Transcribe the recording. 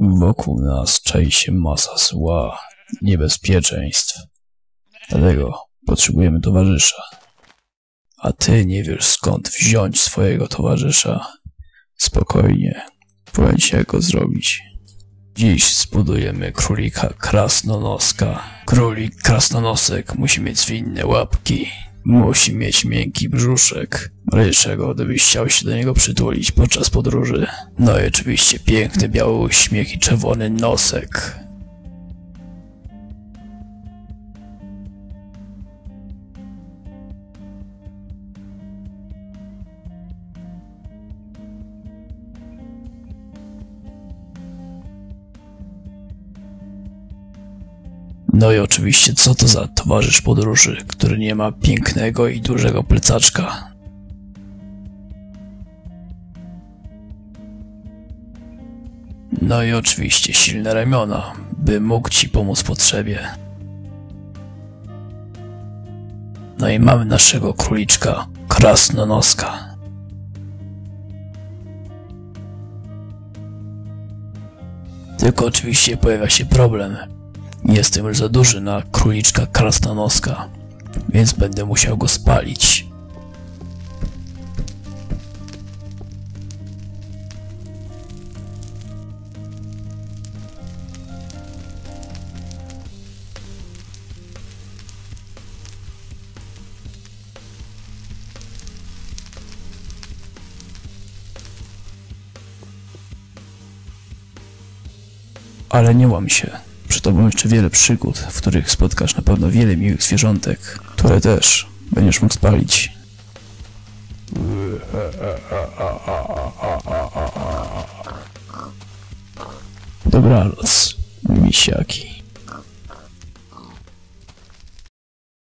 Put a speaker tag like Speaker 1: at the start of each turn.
Speaker 1: Wokół nas czai się masa zła, niebezpieczeństw. Dlatego potrzebujemy towarzysza. A ty nie wiesz skąd wziąć swojego towarzysza. Spokojnie, ci jak go zrobić. Dziś zbudujemy królika krasnonoska. Królik krasnonosek musi mieć zwinne łapki. Musi mieć miękki brzuszek. Ryszego, gdybyś chciał się do niego przytulić podczas podróży. No i oczywiście piękny biały uśmiech i czerwony nosek. No i oczywiście, co to za towarzysz podróży, który nie ma pięknego i dużego plecaczka? No i oczywiście silne ramiona, by mógł ci pomóc w potrzebie. No i mamy naszego króliczka, krasnonoska. Tylko oczywiście pojawia się problem. Jestem już za duży na króliczka krasnonoska, więc będę musiał go spalić. Ale nie łam się. Przed tobą jeszcze wiele przygód, w których spotkasz na pewno wiele miłych zwierzątek, które też będziesz mógł spalić. Dobranoc, misiaki.